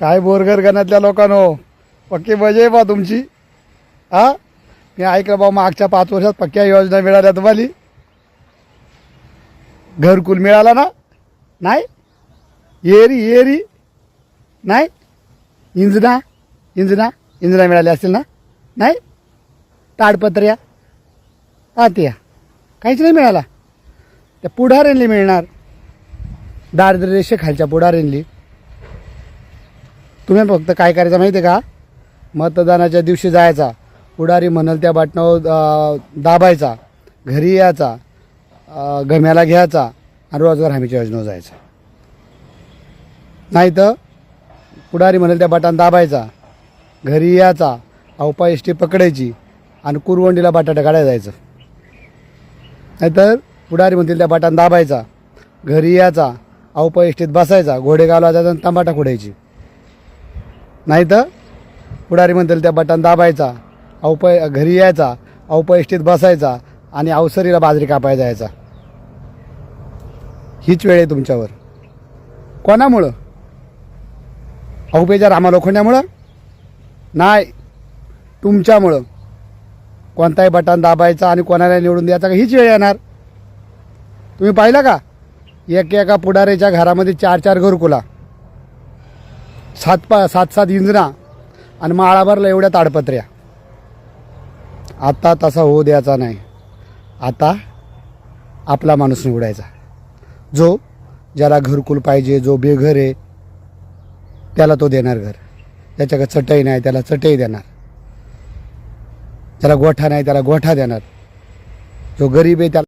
काय बोरगर गणातल्या लोकांनो? पक्की मजा आहे बा तुमची. हा? मी ऐकलं बा मागच्या पाच वर्षात पक्क्या योजना मिळाल्या तुम्हाला. घरकुल मिळाला ना? नाही? येरी येरी. नाही? इंजना इंजना इंजना मिळाल्या असतील ना? नाही? ताडपत्र्या. हा काहीच नाही मिळाला. त्या पुढाऱ्यांनी मिळणार. दारिद्र्य रेषेखालच्या पुढाऱ्यांनी. तुम्ही फक्त काय करायचं माहिती आहे का? मतदानाच्या दिवशी जायचा. पुढारी म्हणाल त्या बाटणावर दाबायचा. घरी यायचा. गम्याला घ्यायचा. आणि रोजगार हमीच्या योजनेवर जायचा. नाही तर पुढारी म्हणाल त्या बाटान दाबायचा. घरी यायचा. अवपा एस टी पकडायची. आणि कुरवंडीला बटाटा काढायला जायचं. नाहीतर पुढारी म्हणतील त्या बाटान दाबायचा. घरी यायचा. अवपा एसटीत बसायचा. घोडे घालवायचा आणि तंबाटा खोडायची. नाही तर पुढारी म्हणतील त्या बटन दाबायचा अवप घरी यायचा अवप बसायचा आणि अवसरीला बाजरी कापायला जायचा. हीच वेळ आहे तुमच्यावर. कोणामुळं? अवपेच्या रामा लोखंड्यामुळं नाही तुमच्यामुळं. कोणताही बटन दाबायचा आणि कोणाला निवडून द्यायचा का? हीच वेळ येणार. तुम्ही पाहिलं का? एक एका पुढाऱ्याच्या घरामध्ये चार चार घरकुला. सात पा सात सात इंजना आणि माळाभरला एवढ्या ताडपत्र्या. आता तसा होऊ द्यायचा नाही. आता आपला माणूस निवडायचा. जो ज्याला घरकुल पाहिजे जो बेघर आहे त्याला तो देणार घर. ज्याच्याकडे चटई नाही त्याला चटई देणार. ज्याला गोठा नाही त्याला गोठा देणार. जो गरीब आहे त्याला